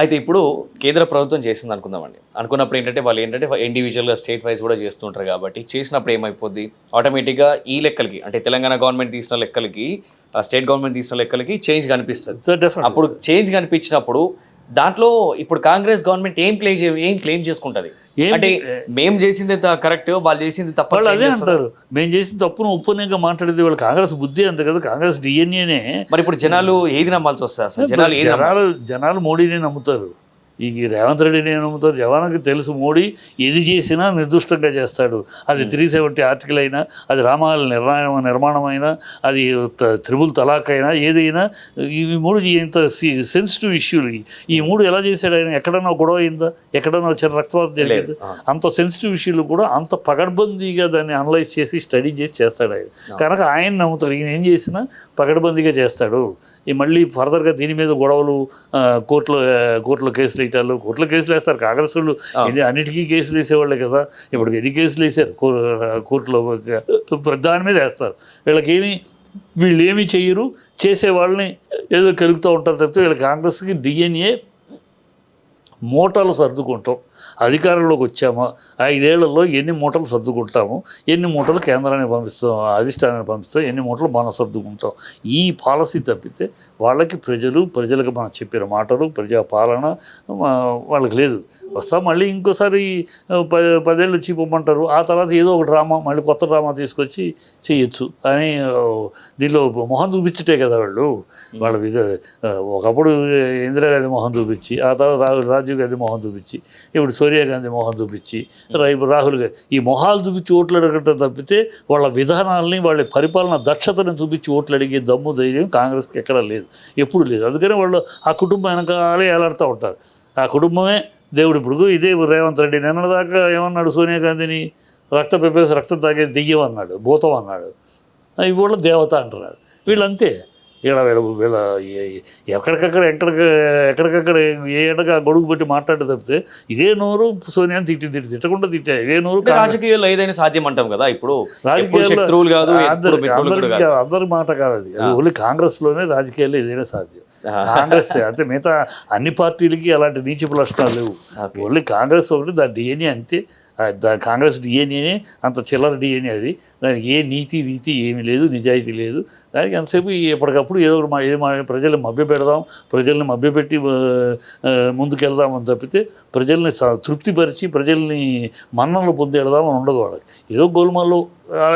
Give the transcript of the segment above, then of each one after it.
అయితే ఇప్పుడు కేంద్ర ప్రభుత్వం చేసింది అనుకుందామండి. అనుకున్నప్పుడు ఏంటంటే వాళ్ళు ఏంటంటే ఇండివిజువల్గా స్టేట్ వైజ్ కూడా చేస్తుంటారు కాబట్టి చేసినప్పుడు ఏమైపోద్ది? ఆటోమేటిక్గా ఈ లెక్కలకి అంటే తెలంగాణ గవర్నమెంట్ తీసిన లెక్కలకి స్టేట్ గవర్నమెంట్ తీసిన లెక్కలకి చేంజ్ కనిపిస్తుంది. అప్పుడు చేంజ్ కనిపించినప్పుడు దాంట్లో ఇప్పుడు కాంగ్రెస్ గవర్నమెంట్ ఏం క్లెయిమ్ ఏం క్లెయిమ్ చేసుకుంటది అంటే మేము చేసింది కరెక్ట్ వాళ్ళు చేసింది తప్ప వాళ్ళు అదే? అంటారు మేము చేసిన తప్పును ఒప్పునేగా మాట్లాడేది వాళ్ళు కాంగ్రెస్ బుద్ధి అంతే కదా కాంగ్రెస్ డిఎన్ఏనే మరి ఇప్పుడు జనాలు ఏది నమ్మాల్సి అసలు జనాలు? జనాలు జనాలు మోడీని నమ్ముతారు ఈ రేవంత్ రెడ్డిని నమ్ముతారు జవానికి తెలుసు మోడీ ఏది చేసినా నిర్దుష్టంగా చేస్తాడు. అది త్రీ సెవెంటీ ఆర్టికల్ అయినా అది రామాల నిర్మాణం నిర్మాణం అయినా అది త్రిబుల్ తలాక్ అయినా ఏదైనా ఈ మూడు ఇంత సెన్సిటివ్ ఇష్యూలు ఈ మూడు ఎలా చేశాడు ఆయన? ఎక్కడన్నా గొడవ అయిందా? ఎక్కడన్నా వచ్చిన రక్తపాతం జరిగింది? అంత సెన్సిటివ్ ఇష్యూలు కూడా అంత పగడ్బందీగా దాన్ని అనలైజ్ చేసి స్టడీ చేసి చేస్తాడు ఆయన. కనుక ఆయన నమ్ముతారు ఈయన ఏం చేసినా పగడ్బందీగా చేస్తాడు. ఈ మళ్ళీ ఫర్దర్గా దీని మీద గొడవలు కోర్టులో కోర్టులో కేసులు వేయటాలు కోర్టులో కేసులు వేస్తారు. కాంగ్రెస్ వాళ్ళు ఇది అన్నిటికీ కేసులు వేసేవాళ్ళే కదా. ఇప్పుడు ఎన్ని కేసులు వేసారు కోర్టులో ప్రతి దాని మీద వేస్తారు. వీళ్ళకి ఏమి వీళ్ళు ఏమీ చెయ్యరు. చేసే వాళ్ళని ఏదో కలుగుతూ ఉంటారు తప్పితే వీళ్ళ కాంగ్రెస్కి డిఎన్ఏ మూటలు సర్దుకుంటాం. అధికారంలోకి వచ్చామా. ఐదేళ్ళలో ఎన్ని మూటలు సర్దుకుంటాము ఎన్ని మూటలు కేంద్రానికి పంపిస్తాం అధిష్టానానికి పంపిస్తాం ఎన్ని మూటలు మనం సర్దుకుంటాం. ఈ పాలసీ తప్పితే వాళ్ళకి ప్రజలు ప్రజలకు మనం చెప్పిన మాటలు ప్రజా పాలన ఆ, వాళ్ళకి లేదు. వస్తాం మళ్ళీ ఇంకోసారి పదేళ్ళు వచ్చి పొమ్మంటారు. ఆ తర్వాత ఏదో ఒక డ్రామా మళ్ళీ కొత్త డ్రామా తీసుకొచ్చి చేయొచ్చు అని దీనిలో మొహం చూపించటే కదా వాళ్ళు. వాళ్ళ ఒకప్పుడు ఇందిరాగాంధీ మొహం చూపించి ఆ తర్వాత రాజీవ్ గాంధీ మొహం చూపించి ఇప్పుడు సోనియా గాంధీ మొహం చూపించి ఇప్పుడు రాహుల్ గాంధీ ఈ మొహాలు చూపించి ఓట్లు అడగటం తప్పితే వాళ్ళ విధానాలని వాళ్ళ పరిపాలన దక్షతను చూపించి ఓట్లు అడిగే దమ్ము ధైర్యం కాంగ్రెస్కి ఎక్కడ లేదు. ఎప్పుడు లేదు. అందుకనే వాళ్ళు ఆ కుటుంబం వెనకాలే ఏలాడుతూ ఉంటారు. ఆ కుటుంబమే దేవుడు ఇప్పుడు ఇదే రేవంత్ రెడ్డి. నిన్నదాకా ఏమన్నాడు సోనియా గాంధీని? రక్త పెప్పేసి రక్తం తాగేది దెయ్యం అన్నాడు భూతం అన్నాడు. ఇవాళ దేవత అంటున్నారు. వీళ్ళంతే. వీళ్ళ వీళ్ళ వీళ్ళ ఎక్కడికక్కడ ఎక్కడికి ఎక్కడికక్కడ ఏ ఎడగా గొడుగు పెట్టి మాట్లాడే తప్పితే ఇదే నోరు సోనియాని తిట్టి తిట్టి తిట్టకుండా తిట్టా. ఇదే నోరు అంటే రాజకీయాల్లో ఏదైనా సాధ్యం అంటాం కదా? ఇప్పుడు శత్రువులు కాదు అందరి- మాట కాదు అది. ఓన్లీ కాంగ్రెస్లోనే రాజకీయాల్లో ఏదైనా సాధ్యం. కాంగ్రెస్ అంటే మిగతా అన్ని పార్టీలకి అలాంటి నీచపు లక్షణాలు లేవు. ఓన్లీ కాంగ్రెస్ ఒకటి దాని డిఎన్ఏ అంతే. కాంగ్రెస్ డిఎన్ఏనే అంత చిల్లర డిఎన్ఏ అది. దానికి ఏ నీతి రీతి ఏమీ లేదు నిజాయితీ లేదు. దానికి ఎంతసేపు ఎప్పటికప్పుడు ఏదో ఒకటి మా- ఏదో మా ప్రజల్ని మభ్య పెడదాం ప్రజల్ని మభ్యపెట్టి ఆ, ముందుకెళ్దామని తప్పితే ప్రజల్ని స- తృప్తిపరిచి ప్రజల్ని మన్ననలు పొందేడదాం అని ఉండదు వాళ్ళకి. ఏదో గోల్మాల్లో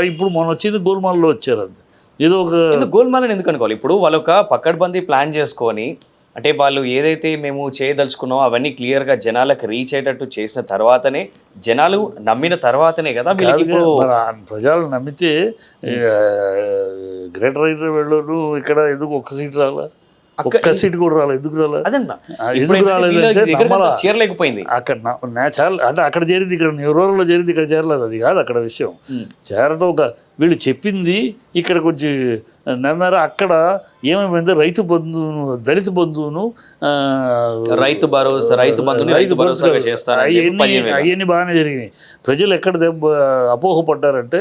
ఇప్పుడు మొన్న వచ్చింది గోల్మాల్లో వచ్చారు అంతే. ఏదో ఒక ఎందుకు గోల్మాలని ఎందుకు అనుకోవాలి? ఇప్పుడు వాళ్ళొక ఒక పక్కడ్బందీ ప్లాన్ చేసుకొని అంటే వాళ్ళు ఏదైతే మేము చేయదలుచుకున్నామో అవన్నీ క్లియర్గా జనాలకు రీచ్ అయ్యేటట్టు చేసిన తర్వాతనే జనాలు నమ్మిన తర్వాతనే కదా ప్రజలు నమ్మితే గ్రేటర్ హైదరాబాద్లో ఇక్కడ ఎందుకు ఒక్క సీట్ రాలా ఒక్క సీట్ కూడా రాలేదు ఎందుకు రాలా ఎందుకు రాలేదంటే నమ్మలా. చేరలేకపోయింది అక్కడ నా- నా చాలా అంటే అక్కడ చేరింది ఇక్కడ రూరల్లో చేరింది ఇక్కడ చేరలేదు అది కాదు అక్కడ విషయం. చేరడం ఒక వీళ్ళు చెప్పింది ఇక్కడ కొంచెం నమ్మారు అక్కడ ఏమైంది రైతు బంధువును దళిత బంధువును రైతు భరోసా రైతు బంధుని రైతు పదిహేను వేలు. అవన్నీ బాగానే జరిగినాయి. ప్రజలు ఎక్కడ దెబ్బ అపోహపడ్డారంటే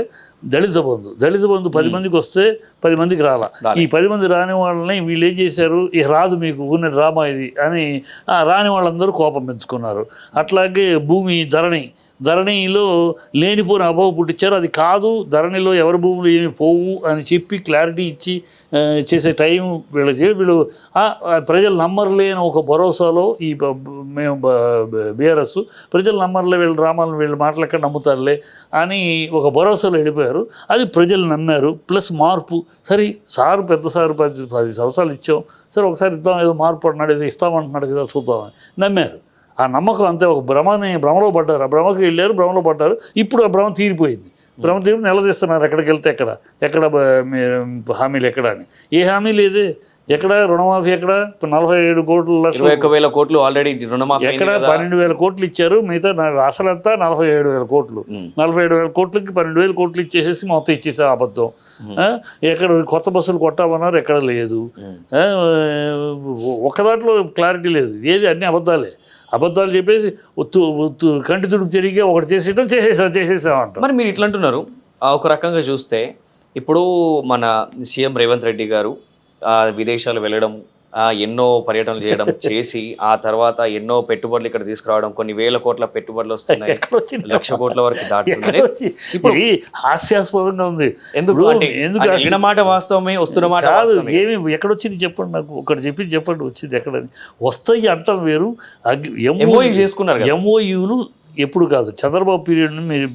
దళిత బంధు దళిత బంధు పది మందికి వస్తే పది మందికి రాలా. ఈ పది మంది రాని వాళ్ళని వీళ్ళు ఏం చేశారు? ఇక రాదు మీకు ఉన్న డ్రామా ఇది అని ఆ రాని వాళ్ళందరూ కోపం పెంచుకున్నారు. అట్లాగే భూమి ధరణి ధరణిలో లేనిపోని అభావ పుట్టించారు. అది కాదు ధరణిలో ఎవరి భూములు ఏమి పోవు అని చెప్పి క్లారిటీ ఇచ్చి చేసే టైం వీళ్ళు చే వీళ్ళు ప్రజలు నమ్మర్లేని ఒక భరోసాలో ఈ బ- మేము బీఆర్ఎస్ ప్రజలు నమ్మర్లే వీళ్ళ డ్రామాలను వీళ్ళు మాట్లాడక నమ్ముతారులే అని ఒక భరోసాలో వెళ్ళిపోయారు. అది ప్రజలు నమ్మారు. ప్లస్ మార్పు. సరే సారు పెద్ద సారు పది పది సంవత్సరాలు ఇచ్చాం. సరే ఒకసారి ఇద్దాం ఏదో మార్పు అన్నాడు ఏదో ఇస్తామంటున్నాడు కదా చూద్దామని నమ్మారు. ఆ నమ్మకం అంతే. ఒక భ్రమని భ్రమలో పడ్డారు. ఆ భ్రమకి వెళ్ళారు భ్రమలో పడ్డారు. ఇప్పుడు ఆ భ్రమ తీరిపోయింది. భ్రమ తీరి నిలదీస్తున్నారు. ఎక్కడికి వెళ్తే ఎక్కడ? ఎక్కడ హామీలు ఎక్కడ అని. ఏ హామీ లేదే. ఎక్కడ? రుణమాఫీ ఎక్కడ? నలభై ఏడు కోట్ల లక్షలు. వేల కోట్లు ఆల్రెడీ రుణమాఫీ ఎక్కడ. పన్నెండు వేల కోట్లు ఇచ్చారు. మిగతా అసలంతా నలభై ఏడు వేల కోట్లు. నలభై ఏడు వేల కోట్లకి పన్నెండు వేల కోట్లు ఇచ్చేసేసి మొత్తం ఇచ్చేసే అబద్ధం? ఎక్కడ కొత్త బస్సులు కొట్టామన్నారు ఎక్కడ లేదు? ఒక్క దాంట్లో క్లారిటీ లేదు. ఏది అన్ని అబద్ధాలే. అబద్ధాలు చెప్పేసి ఒత్తు ఒత్తు కంటి తుడుపు తిరిగి ఒకటి చేసేయడం చేసేసాం చేసేసాం అంటాం. మరి మీరు ఇట్లా అంటున్నారు ఆ, ఒక రకంగా చూస్తే ఇప్పుడు మన సీఎం రేవంత్ రెడ్డి గారు విదేశాలు వెళ్ళడం ఎన్నో పర్యటనలు చేయడం చేసి ఆ తర్వాత ఎన్నో పెట్టుబడులు ఇక్కడ తీసుకురావడం కొన్ని వేల కోట్ల పెట్టుబడులు వస్తున్నాయి. ఎక్కడ లక్ష కోట్ల వరకు ఎక్కడ వచ్చి ఇది హాస్యాస్పదంగా ఉంది. ఎందుకు? ఇప్పుడు ఎందుకు మాట వాస్తవమే వస్తున్న మాట. ఏమి ఎక్కడ వచ్చింది చెప్పండి నాకు? ఒకటి చెప్పింది చెప్పండి వచ్చింది ఎక్కడని. వస్తాయి అంటాం వేరు. MOU చేసుకున్నారు కదా. ఎంఓయూలు ఎప్పుడు కాదు. చంద్రబాబు పీరియడ్ మీరు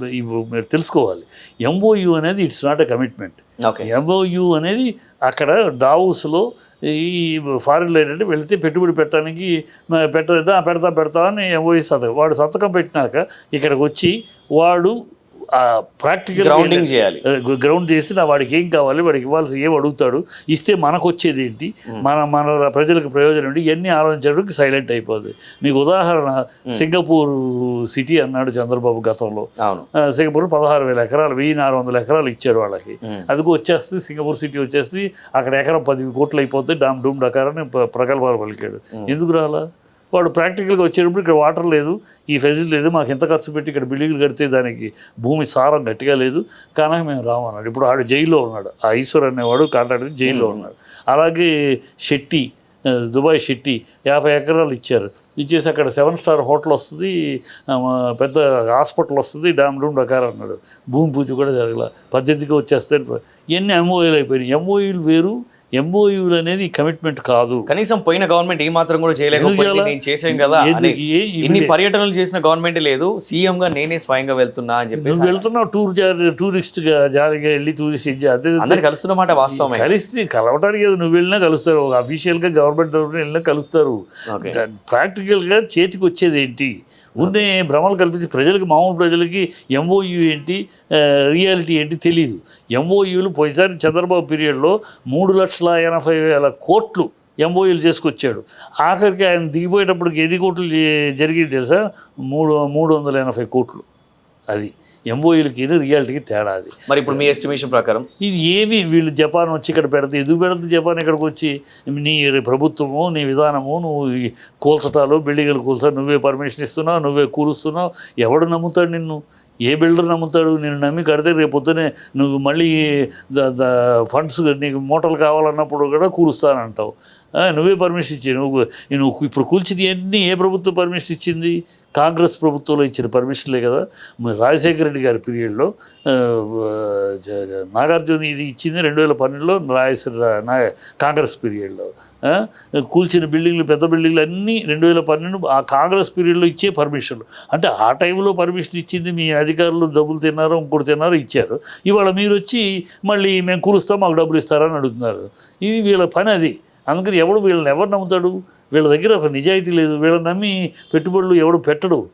మీరు తెలుసుకోవాలి. ఎంఓయూ అనేది it's not a commitment. MOU అనేది అక్కడ డావుస్లో ఈ ఫారిన్లో ఏంటంటే వెళితే పెట్టుబడి పెట్టడానికి మ- పెట్ట "ఆ, పెడతా పెడతా అని ఎంఓయూ సంతకం వాడు సంతకం పెట్టినాక ఇక్కడికి వచ్చి వాడు ప్రాక్టికల్ గ్రౌండింగ్ చేయాలి. గ్రౌండ్ చేసి నా వాడికి ఏం కావాలి వాడికి ఇవ్వాల్సి ఏం అడుగుతాడు ఇస్తే మనకు వచ్చేది ఏంటి మన మన ప్రజలకు ప్రయోజనం ఏంటి? ఇవన్నీ ఆలోచించడానికి సైలెంట్ అయిపోతుంది మీకు ఉదాహరణ సింగపూర్ సిటీ అన్నాడు చంద్రబాబు గతంలో. సింగపూర్ పదహారు వేల ఎకరాలు వెయ్యి నాలుగు వందల ఎకరాలు ఇచ్చారు వాళ్ళకి. అదిగో వచ్చేస్తే సింగపూర్ సిటీ వచ్చేసి అక్కడ ఎకరం పది కోట్లు అయిపోతే డామ్ డూమ్ డకారని ప్ర- ప్రగల్భాలు పలికాడు. ఎందుకు రాలా? వాడు ప్రాక్టికల్గా వచ్చేటప్పుడు ఇక్కడ వాటర్ లేదు ఈ ఫెసిలిటీ లేదు మాకు ఎంత ఖర్చు పెట్టి ఇక్కడ బిల్డింగ్లు కడితే దానికి భూమి సారం గట్టిగా లేదు. కానీ మేము రామన్నాడు ఇప్పుడు ఆడు జైల్లో ఉన్నాడు. ఆ ఈశ్వర్ అనేవాడు కాంట్రాక్టర్ జైల్లో ఉన్నాడు. అలాగే షెట్టి దుబాయ్ షెట్టి యాభై ఎకరాలు ఇచ్చారు. ఇచ్చేసి అక్కడ సెవెన్ స్టార్ హోటల్ వస్తుంది పెద్ద హాస్పిటల్ వస్తుంది డామ్ డూమ్ డకార్ అన్నాడు. భూమి పూజ కూడా జరగల. పద్ధతిగా వచ్చేస్తే ఇవన్నీ ఎంఓయూలు అయిపోయినాయి. ఎంఓయూలు వేరు ఎంఓయూలు అనేది కమిట్మెంట్ కాదు. కనీసం పోయిన గవర్నమెంట్ ఏ మాత్రం కూడా చేయలేకపోయింది ఎందుకు చేయాలా? నేను చేసాం కదా ఇన్ని పర్యటనలు చేసిన గవర్నమెంట్ లేదు. సీఎం గా నేనే స్వయంగా వెళ్తున్నా అని చెప్పేసి నువ్వు వెళ్తున్నావు టూర్ జా- టూరిస్ట్గా జాలీగా వెళ్ళి టూరిస్ట్ అదే అందరు కలుస్తున్న మాట వాస్తవమే. కలిసి కలవడానికి ఏదో నువ్వు వెళ్ళినా కలుస్తారు. ఒక అఫీషియల్గా గవర్నమెంట్ వెళ్ళినా కలుస్తారు. ఓకే. దా- ప్రాక్టికల్గా చేతికి వచ్చేది ఏంటి? ఉన్ని భ్రమలు కల్పించి ప్రజలకి మామూలు ప్రజలకి ఎంఓయూ ఏంటి రియాలిటీ ఏంటి తెలియదు ఎంఓయూలు పోయినసారి చంద్రబాబు పీరియడ్లో మూడు లక్షల ఎనభై వేల కోట్లు ఎంఓయూలు చేసుకొచ్చాడు. ఆఖరికి ఆయన దిగిపోయేటప్పటికి ఎన్ని కోట్లు జరిగింది తెలుసా? మూడు మూడు వందల ఎనభై కోట్లు. అది ఎంఓయూలకి రియాలిటీకి తేడా అది. మరి ఇప్పుడు మీ ఎస్టిమేషన్ ప్రకారం? ఇది ఏమి వీళ్ళు జపాన్ వచ్చి ఇక్కడ పెడితే ఎందుకు పెడితే జపాన్ ఇక్కడికి వచ్చి నీ ప్రభుత్వము నీ విధానము నువ్వు ఈ కూల్చటాలు బిల్డింగ్లు కూల్చా నువ్వే పర్మిషన్ ఇస్తున్నావు నువ్వే కూలుస్తున్నావు ఎవడు నమ్ముతాడు నిన్ను? ఏ బిల్డర్ నమ్ముతాడు? నేను నమ్మి కడితే రేపు పొద్దునే నువ్వు మళ్ళీ ద- ద ఫండ్స్ నీకు మూటలు కావాలన్నప్పుడు కూడా కూలుస్తానంటావు. నువ్వే పర్మిషన్ ఇచ్చి నువ్వు నువ్వు ఇప్పుడు కూల్చింది అన్నీ ఏ ప్రభుత్వం పర్మిషన్ ఇచ్చింది? కాంగ్రెస్ ప్రభుత్వంలో ఇచ్చిన పర్మిషన్లే కదా. మరి రాజశేఖర రెడ్డి గారి పీరియడ్లో నాగార్జున ఇది ఇచ్చింది రెండు వేల పన్నెండులో రాజశేఖర నా కాంగ్రెస్ పీరియడ్లో. కూల్చిన బిల్డింగ్లు పెద్ద బిల్డింగ్లు అన్నీ రెండు వేల పన్నెండు ఆ కాంగ్రెస్ పీరియడ్లో ఇచ్చే పర్మిషన్లు. అంటే ఆ టైంలో పర్మిషన్ ఇచ్చింది మీ అధికారులు డబ్బులు తిన్నారో ఇంకోటి తిన్నారో ఇచ్చారు. ఇవాళ మీరు వచ్చి మళ్ళీ మేము కూలుస్తాం మాకు డబ్బులు ఇస్తారని అడుగుతున్నారు. ఇది వీళ్ళ పని అది. అందుకని ఎవడు వీళ్ళని ఎవరు నమ్ముతాడు? వీళ్ళ దగ్గర ఒక నిజాయితీ లేదు. వీళ్ళని నమ్మి పెట్టుబడులు ఎవడు పెట్టడు.